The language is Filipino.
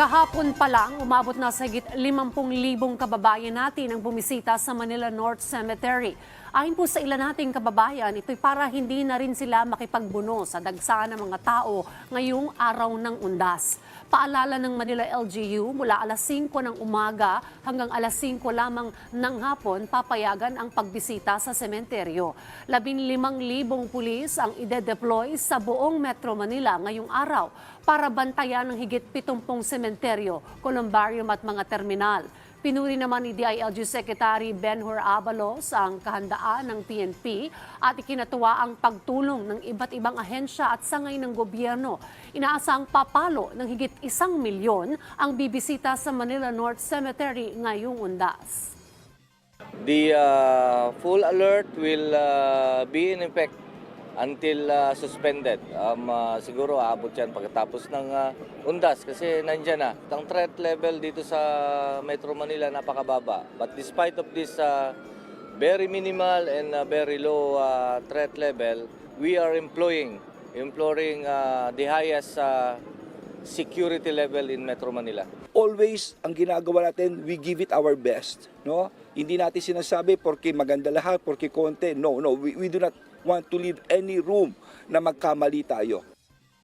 Kahapon pa lang, umabot na sa higit 50,000 kababayan natin ang bumisita sa Manila North Cemetery. Ayon po sa ilan nating kababayan, ito'y para hindi na rin sila makipagbuno sa dagsaan ng mga tao ngayong araw ng undas. Paalala ng Manila LGU, mula alas 5 ng umaga hanggang alas 5 lamang ng hapon, papayagan ang pagbisita sa sementeryo. 15,000 pulis ang ide-deploy sa buong Metro Manila ngayong araw para bantayan ng higit 70 sementeryo, columbarium at mga terminal. Pinuri naman ni DILG Secretary Benhur Abalos ang kahandaan ng PNP at ikinatuwa ang pagtulong ng iba't ibang ahensya at sangay ng gobyerno. Inaasang papalo ng higit isang milyon ang bibisita sa Manila North Cemetery ngayong undas. The uh, full alert will uh, be in effect until uh, suspended. Um, uh, siguro aabot yan pagkatapos ng uh, undas kasi nandyan na. Ang threat level dito sa Metro Manila napakababa. But despite of this uh, very minimal and uh, very low uh, threat level, we are employing employing uh, the highest uh, security level in Metro Manila. always ang ginagawa natin, we give it our best, no? Hindi natin sinasabi porque maganda lahat, porque konti. No, no, we, we do not want to leave any room na magkamali tayo.